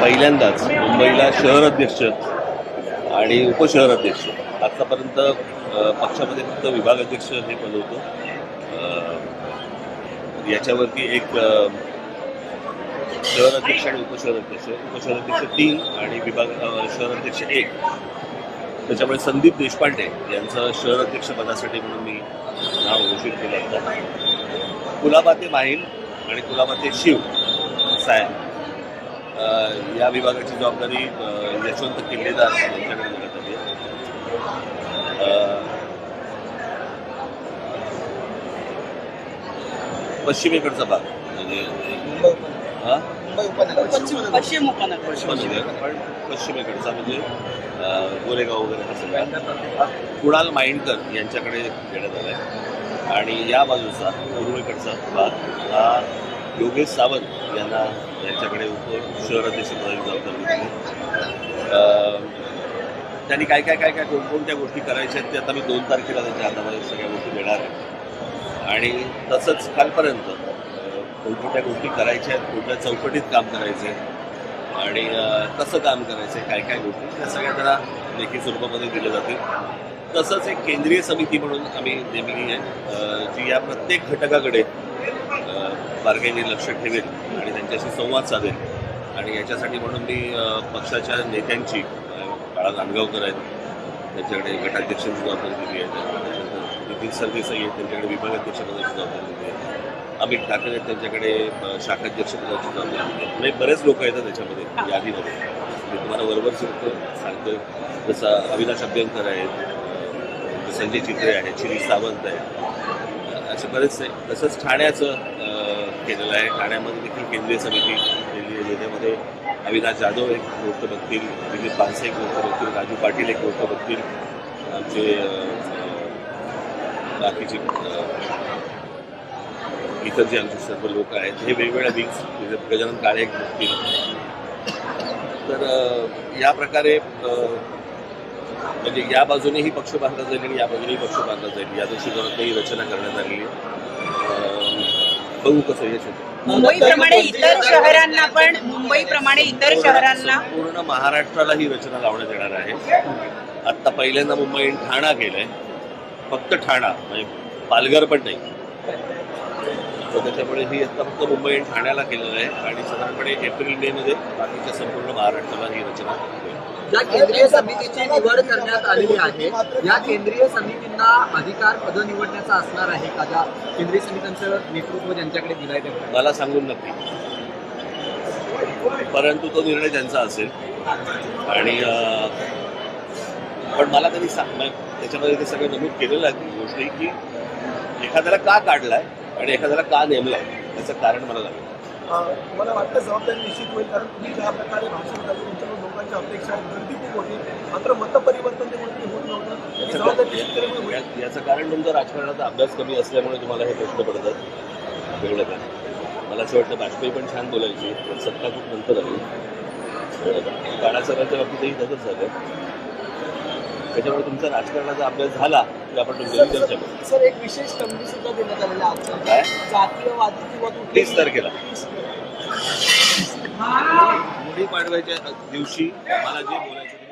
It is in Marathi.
पहिल्यांदाच मुंबईला शहर अध्यक्ष आणि उपशहर अध्यक्ष आत्तापर्यंत पक्षामध्ये फक्त विभाग अध्यक्ष हे पद होतं. याच्यावरती एक शहर अध्यक्ष आणि उपशहर अध्यक्ष उपशहर अध्यक्ष तीन आणि विभाग शहर अध्यक्ष एक. त्याच्यामुळे संदीप देशपांडे यांचं शहर अध्यक्ष पदासाठी म्हणून मी नाव घोषित केलं होतं. कुलाबाते माहीम आणि कुलाबाते शिव साहेब या विभागाची जबाबदारी यशवंत किल्लेदार यांच्याकडे देण्यात आली आहे. अ, पश्चिमेकडचा भाग म्हणजे हा? पश्चिम उपनगर. पश्चिम पण पश्चिमेकडचा म्हणजे गोरेगाव वगैरे हा सगळा. कुणाल माइंडकर यांच्याकडे देण्यात आला आहे आणि या बाजूचा पूर्वेकडचा भाग हा योगेश सावंत यांना यांच्याकडे उप शहर पदाची जबाबदारी दिली त्यांनी काय काय काय काय कोणकोणत्या गोष्टी करायच्या आहेत ते आता मी दोन तारखेला त्यांच्या हातामध्ये सगळ्या गोष्टी देणार आहे. आणि तसंच कालपर्यंत कोणकोणत्या गोष्टी करायच्या आहेत कोणत्या चौकटीत काम करायचं आहे आणि कसं काम करायचं आहे काय काय गोष्टी त्या सगळ्या त्यांना लेखी स्वरूपामध्ये दिल्या जातील. तसंच एक केंद्रीय समिती म्हणून आम्ही नेमली आहे. जी या प्रत्येक घटकाकडे बारकाईने लक्ष ठेवेल आणि त्यांच्याशी संवाद साधेल. आणि याच्यासाठी म्हणून मी पक्षाच्या नेत्यांची बाळा नांदगावकर आहेत. त्यांच्याकडे गटाध्यक्षांची जबाबदारी दिली आहे त्याच्यानंतर नितीन सरदेसाई आहेत. त्यांच्याकडे विभागाध्यक्ष पदाची जबाबदारी दिली आहे अमित ठाकरे आहेत. त्यांच्याकडे शाखाध्यक्षपदाची जबाबदारी दिली आहे म्हणजे बरेच लोक येतात त्याच्यामध्ये यादीमध्ये. मी तुम्हाला बरोबर सांगतो सांगतो जसं अविनाश अभ्यंकर आहेत. संजय चित्रे आहेत. श्री सावंत आहेत. असे बरेचसे तसंच ठाण्याचं केलेलं आहे. ठाण्यामध्ये देखील केंद्रीय समिती केली आहे ज्याच्यामध्ये अविनाश जाधव एक गोष्ट बघतील दिलीप पानसे एक गोष्ट बघतील राजू पाटील एक गोष्ट बघतील आमचे बाकीचे इतर जे आमचे सर्व लोक आहेत हे वेगवेगळ्या विंग्स म्हणजे गजानन काळे एक बघतील तर या प्रकारे म्हणजे या बाजूनेही पक्ष बांधला जाईल आणि या बाजूनेही पक्ष बांधला जाईल. या दृष्टिकोनातही रचना करण्यात अं, बघू कसं यश मुंबईप्रमाणे इतर शहरांना पण मुंबईप्रमाणे इतर शहरांना. पूर्ण महाराष्ट्राला ही रचना लावण्यात येणार आहे. आत्ता पहिल्यांदा मुंबई ठाणा केलंय फक्त ठाणा म्हणजे पालघर पण नाही. तर त्याच्यामुळे ही आता फक्त मुंबई आणि ठाण्याला केलेलं आहे. आणि साधारणपणे एप्रिल मे मध्ये बाकीच्या संपूर्ण महाराष्ट्राला ही रचना ज्या केंद्रीय समितीची निवड करण्यात आलेली आहे या केंद्रीय समितींना अधिकार पद निवडण्याचा असणार आहे का? ज्या केंद्रीय समित्यांचं नेतृत्व ज्यांच्याकडे दिलंय त्यांना? मला सांगून नक्की. परंतु तो निर्णय त्यांचा असेल. आणि पण मला त्यांनी सांग त्याच्यामध्ये ते सगळं नमूद केलेलं आहे गोष्टी की एखाद्याला का काढलाय? आणि एखाद्याला का नेमलाय त्याचं कारण मला लागेल. मला वाटतं जबाबदारी निश्चित होईल कारण तुम्ही ज्या प्रकारे भाषण करतो तुमच्याकडून लोकांच्या अपेक्षा गर्दी खूप होती. मात्र मतपरिवर्तन ते होत नव्हतं याचं जबाबदारी का- निश्चित केल्यामुळे होईल. या- याचं कारण तुमचा राजकारणाचा अभ्यास कमी असल्यामुळे तुम्हाला हे प्रश्न पडतात. कळलं का मला असं वाटतं वाजपेयी पण छान बोलायची पण सत्ता खूप नंतर आली? काळासरांच्या बाबतीतही तसंच झालं त्याच्यामुळे तुमचा राजकारणाचा अभ्यास झाला. आपण तुमच्या सर, चर्चा सर, करू सर एक विशेष संधी सुद्धा देण्यात आलेली आहे काय? जातीयवादी किंवा कुठलेही- तीस तारखेला. तीस- गुढी पाडव्याच्या दिवशी मला जे बोलायचं ते